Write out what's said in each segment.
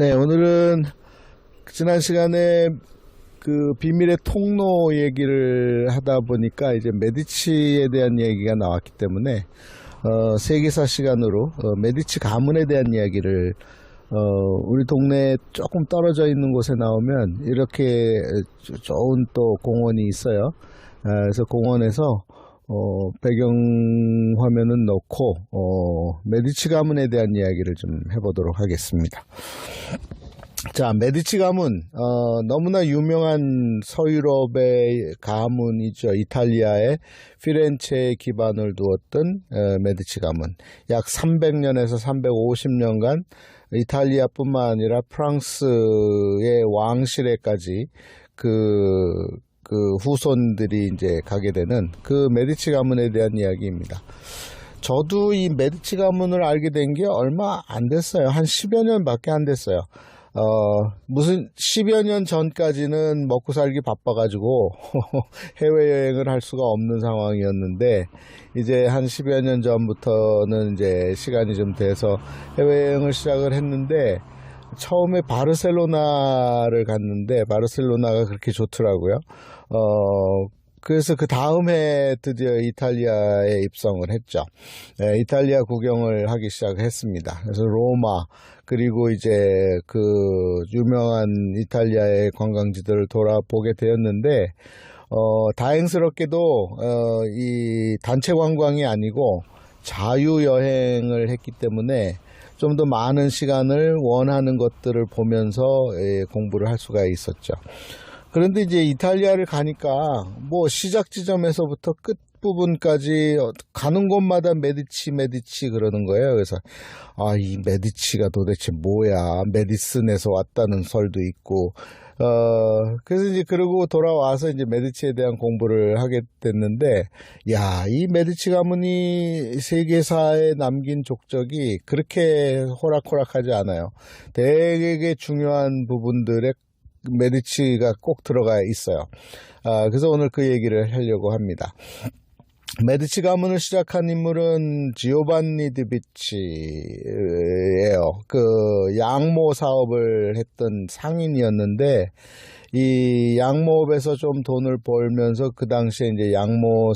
네, 오늘은 지난 시간에 그 비밀의 통로 얘기를 하다 보니까 이제 메디치에 대한 얘기가 나왔기 때문에 어, 세계사 시간으로 어, 메디치 가문에 대한 이야기를 어, 우리 동네에 조금 떨어져 있는 곳에 나오면 이렇게 조- 좋은 또 공원이 있어요. 아, 그래서 공원에서 어, 배경 화면은 넣고 어, 메디치 가문에 대한 이야기를 좀 해보도록 하겠습니다. 자, 메디치 가문 어, 너무나 유명한 서유럽의 가문이죠. 이탈리아의 피렌체에 기반을 두었던 어, 메디치 가문. 약 300년에서 350년간 이탈리아뿐만 아니라 프랑스의 왕실에까지 그, 그 후손들이 이제 가게 되는 그 메디치 가문에 대한 이야기입니다. 저도 이 메디치 가문을 알게 된 게 얼마 안 됐어요. 한 10여 년밖에 안 됐어요. 어, 무슨 10여 년 전까지는 먹고 살기 바빠가지고 해외여행을 할 수가 없는 상황이었는데 이제 한 10여 년 전부터는 이제 시간이 좀 돼서 해외여행을 시작을 했는데 처음에 바르셀로나를 갔는데 바르셀로나가 그렇게 좋더라고요. 어, 그래서 그 다음에 드디어 이탈리아에 입성을 했죠. 네, 이탈리아 구경을 하기 시작했습니다. 그래서 로마 그리고 이제 그 유명한 이탈리아의 관광지들을 돌아보게 되었는데 어, 다행스럽게도 어, 이 단체 관광이 아니고 자유 여행을 했기 때문에 좀 더 많은 시간을 원하는 것들을 보면서 예, 공부를 할 수가 있었죠. 그런데 이제 이탈리아를 가니까 뭐 시작 지점에서부터 끝 부분까지 가는 곳마다 메디치 메디치 그러는 거예요. 그래서 아 이 메디치가 도대체 뭐야? 메디슨에서 왔다는 설도 있고 어 그래서 이제 그러고 돌아와서 이제 메디치에 대한 공부를 하게 됐는데 야 이 메디치 가문이 세계사에 남긴 족적이 그렇게 호락호락하지 않아요. 되게 중요한 부분들에 메디치가 꼭 들어가 있어요. 아, 그래서 오늘 그 얘기를 하려고 합니다. 메디치 가문을 시작한 인물은 지오반니 디비치예요. 그 양모 사업을 했던 상인이었는데 이 양모업에서 좀 돈을 벌면서 그 당시에 이제 양모 어,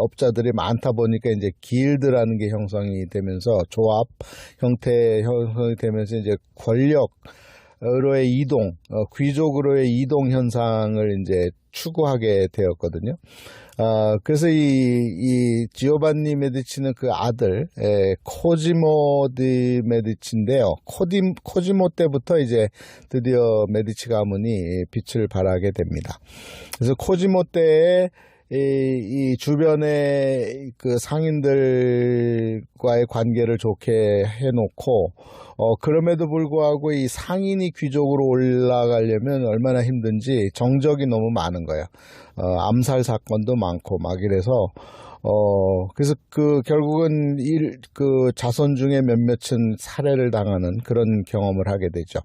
업자들이 많다 보니까 이제 길드라는 게 형성이 되면서 조합 형태 형성이 되면서 이제 권력 으로의 이동, 어, 귀족으로의 이동 현상을 이제 추구하게 되었거든요. 아, 그래서 이, 이 지오반니 메디치는 그 아들, 에, 코지모 디 메디치인데요. 코디, 코지모 때부터 이제 드디어 메디치 가문이 빛을 발하게 됩니다. 그래서 코지모 때에 이, 이 주변의 그 상인들과의 관계를 좋게 해놓고 어 그럼에도 불구하고 이 상인이 귀족으로 올라가려면 얼마나 힘든지 정적이 너무 많은 거예요. 어 암살 사건도 많고 막 이래서 어 그래서 그 결국은 일 그 자손 중에 몇몇은 살해를 당하는 그런 경험을 하게 되죠.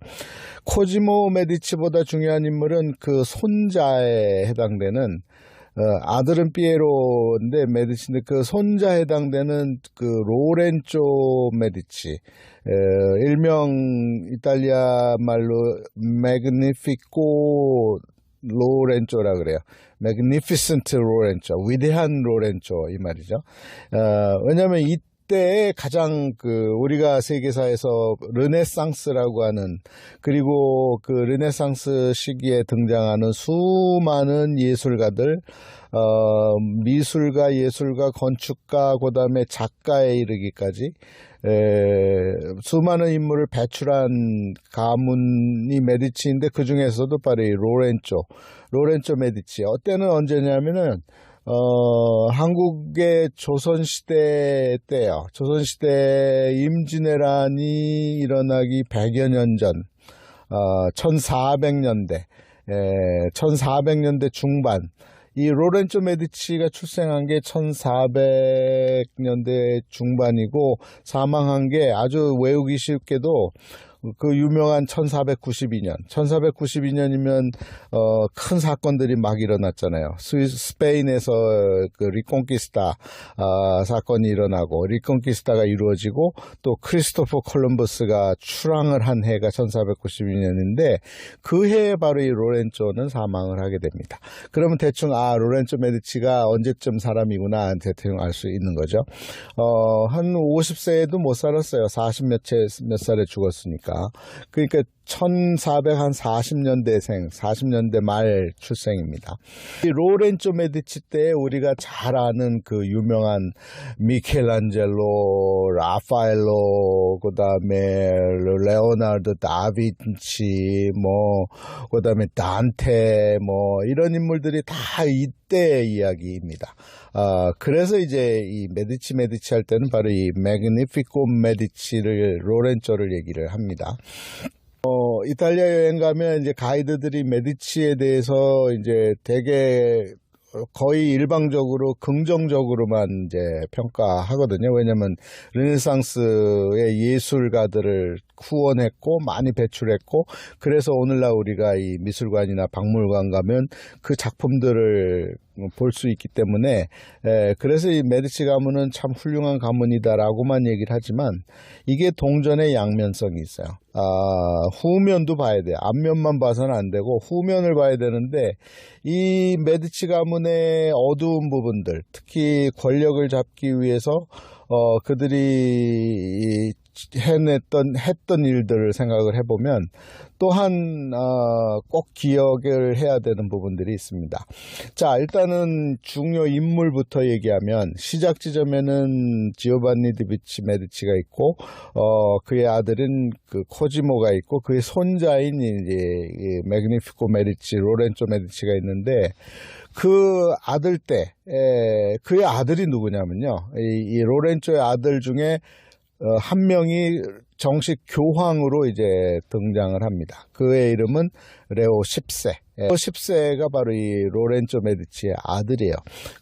코지모 메디치보다 중요한 인물은 그 손자에 해당되는 어, 아들은 피에로인데 메디치인데 그 손자 해당되는 그 로렌조 메디치 에, 일명 이탈리아 말로 매그니피코 로렌조라 그래요. magnificent 로렌조, 위대한 로렌조 이 말이죠. 어, 왜냐하면 이 때 가장 그 우리가 세계사에서 르네상스라고 하는 그리고 그 르네상스 시기에 등장하는 수많은 예술가들 어, 미술가, 예술가, 건축가, 그 다음에 작가에 이르기까지 에, 수많은 인물을 배출한 가문이 메디치인데 그 중에서도 바로 이 로렌조, 로렌조 메디치. 어때는 언제냐면은 어, 한국의 조선시대 때요. 조선시대 임진왜란이 일어나기 100여 년 전, 어, 1400년대, 에, 1400년대 중반, 이 로렌조 메디치가 출생한 게 1400년대 중반이고 사망한 게 아주 외우기 쉽게도 그 유명한 1492년, 1492년이면 어, 큰 사건들이 막 일어났잖아요. 스페인에서 그 리콘키스타 아, 사건이 일어나고 리콘키스타가 이루어지고 또 크리스토퍼 콜럼버스가 출항을 한 해가 1492년인데 그 해에 바로 이 로렌조는 사망을 하게 됩니다. 그러면 대충 아 로렌조 메디치가 언제쯤 사람이구나 대충 알 수 있는 거죠. 어, 한 50세에도 못 살았어요. 40 몇, 채, 몇 살에 죽었으니까. 그러니까 1440년대생, 40년대 말 출생입니다. 이 로렌조 메디치 때 우리가 잘 아는 그 유명한 미켈란젤로, 라파엘로, 그 다음에 레오나르도 다빈치, 뭐, 그 다음에 단테, 뭐, 이런 인물들이 다 이때 이야기입니다. 아, 그래서 이제 이 메디치 메디치 할 때는 바로 이 매그니피코 메디치를 로렌조를 얘기를 합니다. 어, 이탈리아 여행 가면 이제 가이드들이 메디치에 대해서 이제 되게 거의 일방적으로 긍정적으로만 이제 평가하거든요. 왜냐면 르네상스의 예술가들을 후원했고 많이 배출했고 그래서 오늘날 우리가 이 미술관이나 박물관 가면 그 작품들을 볼 수 있기 때문에 에, 그래서 이 메디치 가문은 참 훌륭한 가문이다라고만 얘기를 하지만 이게 동전의 양면성이 있어요. 아, 후면도 봐야 돼. 앞면만 봐서는 안 되고 후면을 봐야 되는데 이 메디치 가문의 어두운 부분들, 특히 권력을 잡기 위해서 어, 그들이 해냈던, 했던 일들을 생각을 해보면 또한, 어, 꼭 기억을 해야 되는 부분들이 있습니다. 자, 일단은 중요 인물부터 얘기하면 시작 지점에는 지오반니 디비치 메디치가 있고, 어, 그의 아들은 그 코지모가 있고, 그의 손자인 이제 이 매그니피코 메디치, 로렌조 메디치가 있는데, 그 아들 때, 에, 그의 아들이 누구냐면요. 이, 이 로렌조의 아들 중에 어, 한 명이 정식 교황으로 이제 등장을 합니다. 그의 이름은 레오 10세. 레오 10세가 바로 이 로렌조 메디치의 아들이에요.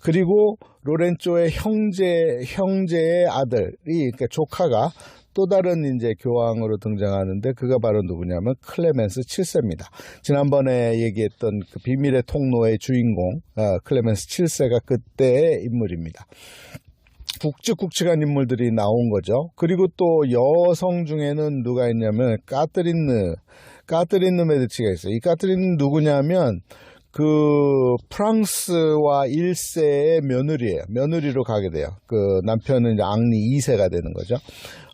그리고 로렌조의 형제, 형제의 아들이, 그러니까 조카가 또 다른 이제 교황으로 등장하는데 그가 바로 누구냐면 클레멘스 7세입니다. 지난번에 얘기했던 그 비밀의 통로의 주인공 어, 클레멘스 7세가 그때의 인물입니다. 굵직굵직한 인물들이 나온 거죠. 그리고 또 여성 중에는 누가 있냐면 까트린느, 까트린느 메디치가 있어요. 이 까트린은 누구냐면 그 프랑스와 1세의 며느리예요. 며느리로 가게 돼요. 그 남편은 이제 앙리 2세가 되는 거죠.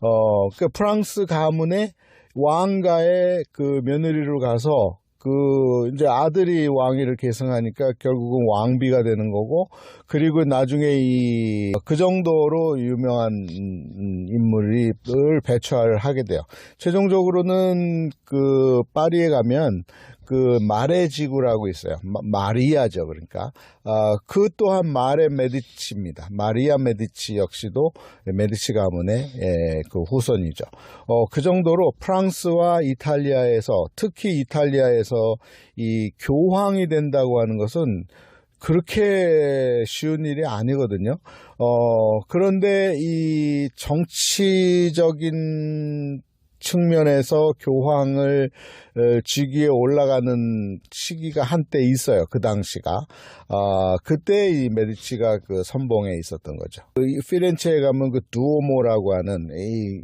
어, 그 프랑스 가문의 왕가의 그 며느리로 가서 그 이제 아들이 왕위를 계승하니까 결국은 왕비가 되는 거고 그리고 나중에 이 그 정도로 유명한 인물을 배출을 하게 돼요. 최종적으로는 그 파리에 가면 그 마레 지구라고 있어요. 마, 리아죠 그러니까 아, 그 또한 마레 메디치입니다. 마리아 메디치 역시도 메디치 가문의 예, 그 후손이죠. 어, 그 정도로 프랑스와 이탈리아에서 특히 이탈리아에서 이 교황이 된다고 하는 것은 그렇게 쉬운 일이 아니거든요. 어, 그런데 이 정치적인 측면에서 교황을 직위에 올라가는 시기가 한때 있어요. 그 당시가. 아, 그때 이 메디치가 그 선봉에 있었던 거죠. 이 피렌체에 가면 그 두오모라고 하는 이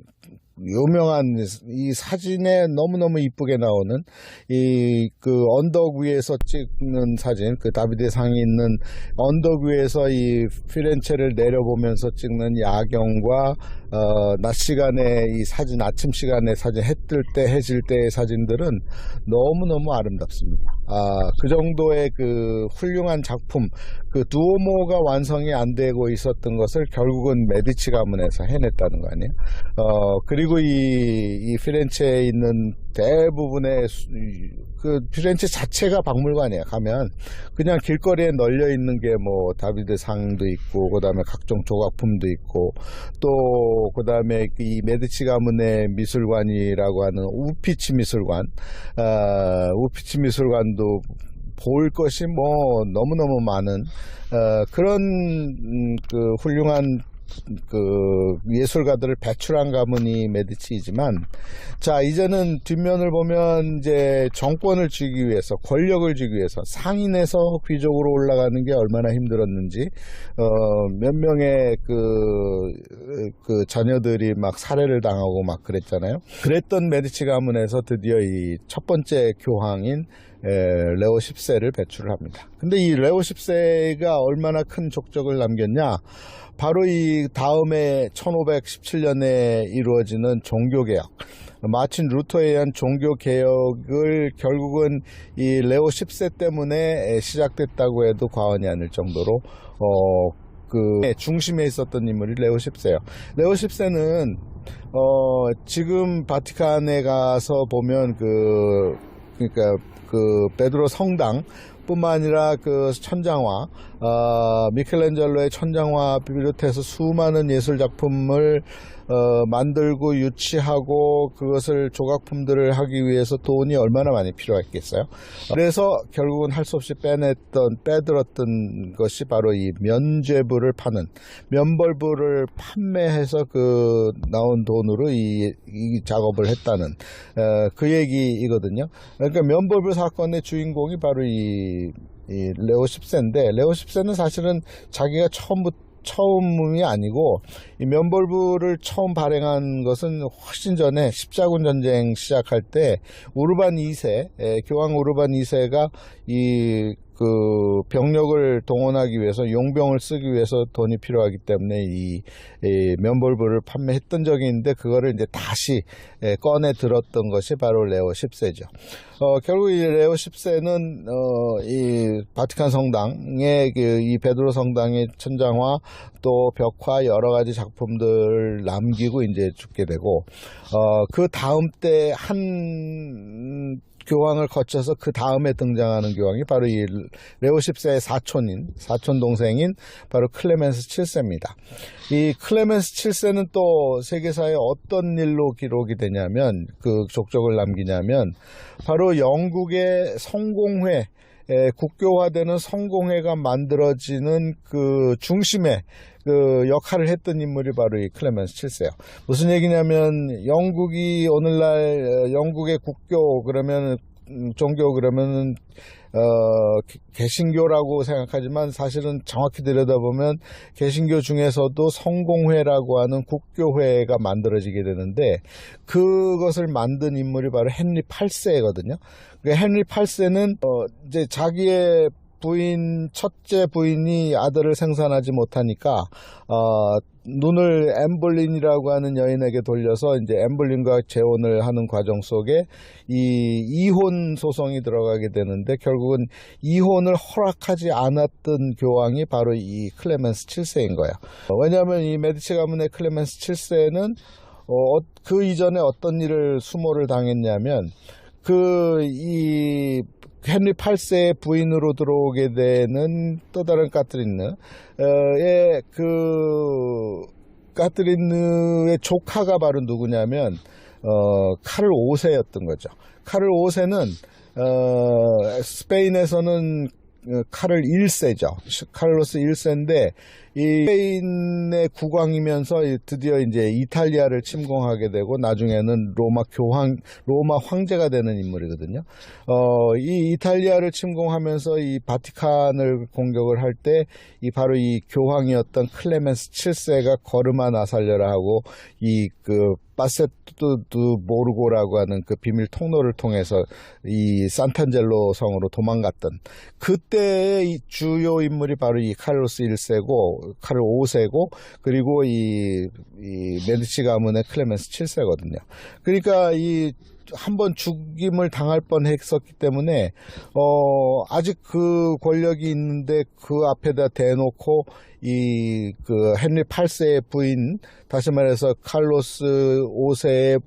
유명한 이 사진에 너무너무 이쁘게 나오는 이 그 언덕 위에서 찍는 사진, 그 다비드 상이 있는 언덕 위에서 이 피렌체를 내려보면서 찍는 야경과 어, 낮 시간에 이 사진, 아침 시간에 사진, 해 뜰 때, 해질 때의 사진들은 너무너무 아름답습니다. 아, 그 정도의 그 훌륭한 작품, 그 두오모가 완성이 안 되고 있었던 것을 결국은 메디치 가문에서 해냈다는 거 아니에요? 어, 그리고 이, 이 피렌체에 있는 대부분의 수, 그 피렌체 자체가 박물관이야 가면. 그냥 길거리에 널려 있는 게 뭐 다비드 상도 있고 그다음에 각종 조각품도 있고 또 그다음에 이 메디치 가문의 미술관이라고 하는 우피치 미술관. 어, 우피치 미술관도 볼 것이 뭐 너무너무 많은 어, 그런 음, 그 훌륭한 그 예술가들을 배출한 가문이 메디치이지만 자 이제는 뒷면을 보면 이제 정권을 쥐기 위해서 권력을 쥐기 위해서 상인에서 귀족으로 올라가는 게 얼마나 힘들었는지 어, 몇 명의 그, 그 자녀들이 막 살해를 당하고 막 그랬잖아요. 그랬던 메디치 가문에서 드디어 이 첫 번째 교황인 에, 레오 10세를 배출을 합니다. 근데 이 레오 10세가 얼마나 큰 족적을 남겼냐? 바로 이 다음에 1517년에 이루어지는 종교개혁. 마틴 루터에 의한 종교개혁을 결국은 이 레오 10세 때문에 시작됐다고 해도 과언이 아닐 정도로, 어, 그 중심에 있었던 인물이 레오 10세예요. 레오 10세는 어 지금 바티칸에 가서 보면 그 그러니까 그 베드로 성당 뿐만 아니라 그 천장화 어, 미켈란젤로의 천장화 비롯해서 수많은 예술 작품을 어, 만들고 유치하고 그것을 조각품들을 하기 위해서 돈이 얼마나 많이 필요했겠어요. 그래서 결국은 할 수 없이 빼냈던 빼들었던 것이 바로 이 면죄부를 파는 면벌부를 판매해서 그 나온 돈으로 이, 이 작업을 했다는 어, 그 얘기이거든요. 그러니까 면벌부 사건의 주인공이 바로 이, 이 레오 10세인데 레오 10세는 사실은 자기가 처음부터 처음이 아니고 이 면벌부를 처음 발행한 것은 훨씬 전에 십자군 전쟁 시작할 때 우르반 2세 에, 교황 우르반 2세가 이 그 병력을 동원하기 위해서 용병을 쓰기 위해서 돈이 필요하기 때문에 이, 이 면벌부를 판매했던 적이 있는데 그거를 이제 다시 에, 꺼내 들었던 것이 바로 레오 10세죠. 어, 결국 이 레오 10세는 어, 이 바티칸 성당의 그 이 베드로 성당의 천장화 또 벽화 여러 가지 작품들 남기고 이제 죽게 되고 어, 그 다음 때 한 교황을 거쳐서 그 다음에 등장하는 교황이 바로 이 레오 10세의 사촌인 사촌 동생인 바로 클레멘스 7세입니다. 이 클레멘스 7세는 또 세계사에 어떤 일로 기록이 되냐면 그 족적을 남기냐면 바로 영국의 성공회 에, 국교화되는 성공회가 만들어지는 그 중심에 그 역할을 했던 인물이 바로 이 클레멘스 7세예요. 무슨 얘기냐면 영국이 오늘날 어, 영국의 국교 그러면 음, 종교 그러면은 어, 개- 개신교라고 생각하지만 사실은 정확히 들여다보면 개신교 중에서도 성공회라고 하는 국교회가 만들어지게 되는데 그것을 만든 인물이 바로 헨리 8세거든요. 그 헨리 8세는 어, 이제 자기의 부인 첫째 부인이 아들을 생산하지 못하니까 어, 눈을 엠블린이라고 하는 여인에게 돌려서 이제 엠블린과 재혼을 하는 과정 속에 이 이혼 소송이 들어가게 되는데 결국은 이혼을 허락하지 않았던 교황이 바로 이 클레멘스 7세인 거예요. 어, 왜냐하면 이 메디치 가문의 클레멘스 7세는 어, 그 이전에 어떤 일을 수모를 당했냐면 그 이 헨리 8세의 부인으로 들어오게 되는 또 다른 까트린느의 그 까트린느의 조카가 바로 누구냐면 어 카를 5세였던 거죠. 카를 5세는 어 스페인에서는 어, 카를 1세죠. 카를로스 1세인데 이 스페인의 국왕이면서 이 드디어 이제 이탈리아를 침공하게 되고 나중에는 로마 교황 로마 황제가 되는 인물이거든요. 어, 이 이탈리아를 침공하면서 이 바티칸을 공격을 할 때 이 바로 이 교황이었던 클레멘스 7세가 걸음아 나살려라 하고 이그 바세뚜드 모르고라고 하는 그 비밀 통로를 통해서 이 산탄젤로 성으로 도망갔던 그때의 이 주요 인물이 바로 이 카를로스 1세고 카를 5세고 그리고 이, 이 메디치 가문의 클레멘스 7세거든요. 그러니까 이 한번 죽임을 당할 뻔 했었기 때문에 어 아직 그 권력이 있는데 그 앞에다 대놓고 이 그 헨리 8세의 부인 다시 말해서 칼로스 5세의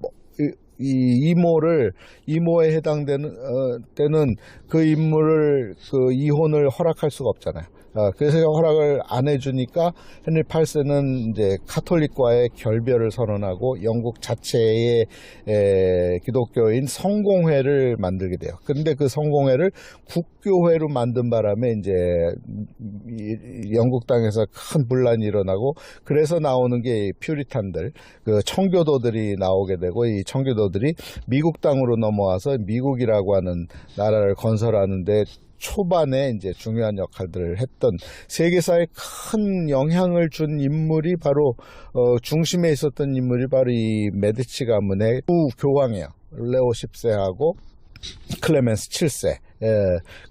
이 이모를 이모에 해당되는 어, 때는 그 인물을 그 이혼을 허락할 수가 없잖아요. 어, 그래서 허락을 안 해주니까 헨리 8세는 이제 카톨릭과의 결별을 선언하고 영국 자체의 에, 기독교인 성공회를 만들게 돼요. 그런데 그 성공회를 국 교회로 만든 바람에 이제 이- 영국 땅에서 큰 분란이 일어나고 그래서 나오는 게 퓨리탄들, 그 청교도들이 나오게 되고 이 청교도들이 미국 땅으로 넘어와서 미국이라고 하는 나라를 건설하는데 초반에 이제 중요한 역할들을 했던 세계사에 큰 영향을 준 인물이 바로 어, 중심에 있었던 인물이 바로 이 메디치 가문의 후 교황이에요. 레오 10세하고 클레멘스 7세 예,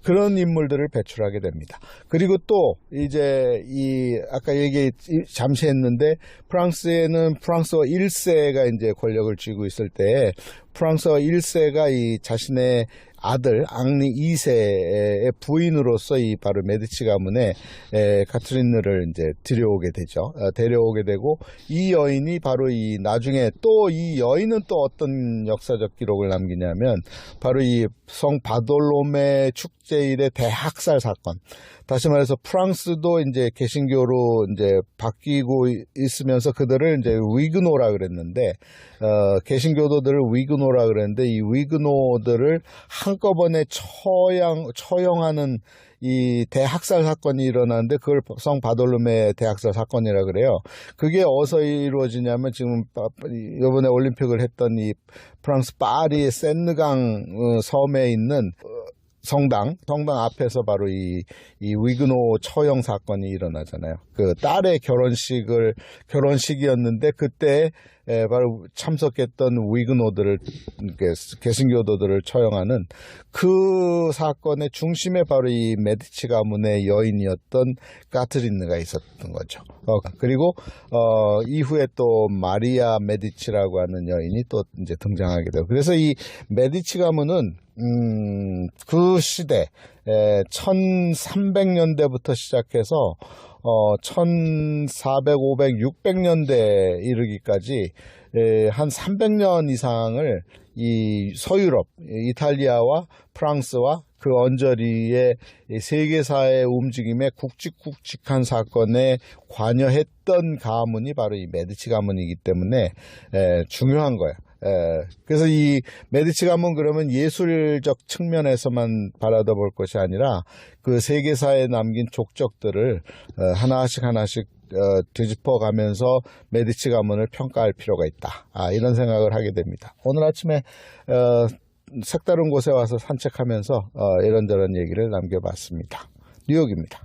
그런 인물들을 배출하게 됩니다. 그리고 또 이제 이 아까 얘기 잠시 했는데 프랑스에는 프랑스어 1세가 이제 권력을 쥐고 있을 때 프랑스어 1세가 이 자신의 아들 앙리 2세의 부인으로서 이 바로 메디치 가문의 에, 카트린느를 이제 들여오게 되죠. 어, 데려오게 되고 이 여인이 바로 이 나중에 또 이 여인은 또 어떤 역사적 기록을 남기냐면 바로 이성 바돌로메 축제일의 대학살 사건. 다시 말해서 프랑스도 이제 개신교로 이제 바뀌고 있으면서 그들을 이제 위그노라 그랬는데 어, 개신교도들을 위그노라 그랬는데 이 위그노들을 한꺼번에 처형 처형하는 이 대학살 사건이 일어나는데 그걸 성 바돌로메 대학살 사건이라 그래요. 그게 어디서 이루어지냐면 지금 바- 이번에 올림픽을 했던 이 프랑스 파리의 센느강 어, 섬에 있는 어, 성당, 성당 앞에서 바로 이, 이 위그노 처형 사건이 일어나잖아요. 그 딸의 결혼식을, 결혼식이었는데 그때 에, 바로 참석했던 위그노들을, 개신교도들을 처형하는 그 사건의 중심에 바로 이 메디치 가문의 여인이었던 까트린느가 있었던 거죠. 어, 그리고, 어, 이후에 또 마리아 메디치라고 하는 여인이 또 이제 등장하게 되고. 그래서 이 메디치 가문은 음, 그 시대, 에, 1300년대부터 시작해서, 어, 1400, 500, 600년대 이르기까지, 에, 한 300년 이상을 이 서유럽, 이탈리아와 프랑스와 그 언저리의 이 세계사의 움직임에 굵직굵직한 사건에 관여했던 가문이 바로 이 메디치 가문이기 때문에 에, 중요한 거예요. 에, 그래서 이 메디치 가문 그러면 예술적 측면에서만 바라다 볼 것이 아니라 그 세계사에 남긴 족적들을 어, 하나씩 하나씩 어, 뒤집어 가면서 메디치 가문을 평가할 필요가 있다. 아, 이런 생각을 하게 됩니다. 오늘 아침에 어, 색다른 곳에 와서 산책하면서 어, 이런저런 얘기를 남겨봤습니다. 뉴욕입니다.